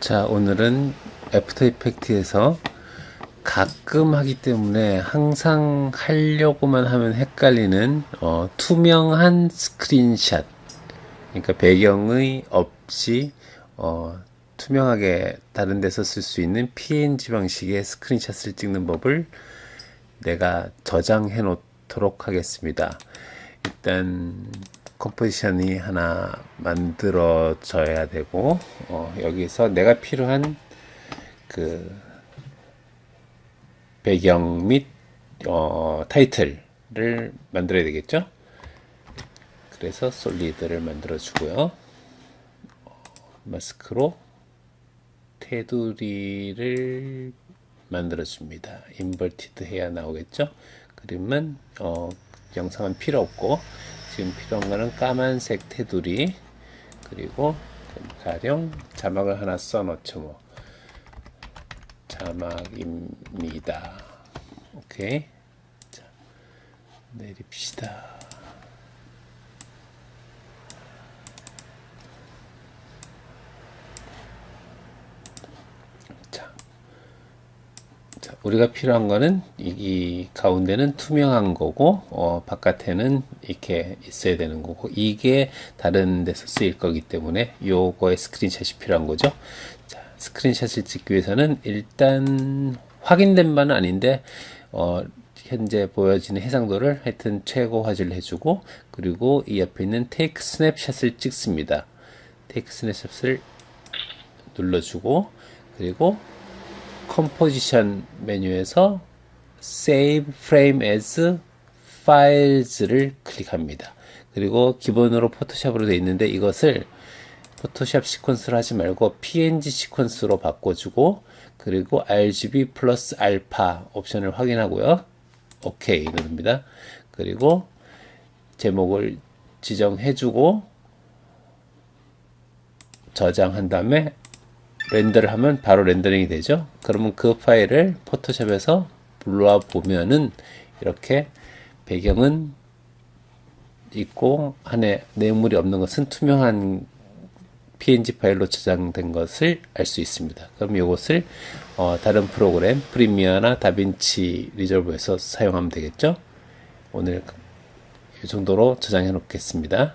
자, 오늘은 애프터 이펙트에서 가끔 하기 때문에 항상 하려고만 하면 헷갈리는 어, 투명한 스크린샷. 그러니까 배경의 없이 어, 투명하게 다른 데서 쓸 수 있는 PNG 방식의 스크린샷을 찍는 법을 내가 저장해 놓도록 하겠습니다. 일단 컴포지션이 하나 만들어져야 되고 어, 여기서 내가 필요한 그 배경 및 어, 타이틀을 만들어야 되겠죠. 그래서 솔리드를 만들어 주고요. 어, 마스크로 테두리를 만들어 줍니다. 인버티드 해야 나오겠죠. 그림은 어, 영상은 필요 없고 지금 필요한 거는 까만색 테두리 그리고 가령 자막을 하나 써 놓죠 뭐 자막입니다. 오케이. 자, 내립시다. 우리가 필요한 거는 이, 이 가운데는 투명한 거고 어, 바깥에는 이렇게 있어야 되는 거고 이게 다른 데서 쓰일 거기 때문에 요거의 스크린샷이 필요한 거죠. 자, 스크린샷을 찍기 위해서는 일단 확인된 바는 아닌데 어, 현재 보여지는 해상도를 하여튼 최고 화질로 해주고 그리고 이 옆에 있는 테이크 스냅샷을 찍습니다. 테이크 스냅샷을 눌러주고 그리고 컴포지션 메뉴에서 Save Frame as Files를 클릭합니다. 그리고 기본으로 포토샵으로 되어 있는데 이것을 포토샵 시퀀스로 하지 말고 PNG 시퀀스로 바꿔주고 그리고 RGB 플러스 알파 옵션을 확인하고요. 오케이 누릅니다. 그리고 제목을 지정해주고 저장한 다음에 렌더를 하면 바로 렌더링이 되죠. 그러면 그 파일을 포토샵에서 불러와 보면은 이렇게 배경은 있고 안에 내용물이 없는 것은 투명한 PNG 파일로 저장된 것을 알 수 있습니다. 그럼 이것을 어, 다른 프로그램 프리미어나 다빈치 리졸브에서 사용하면 되겠죠. 오늘 이 정도로 저장해 놓겠습니다.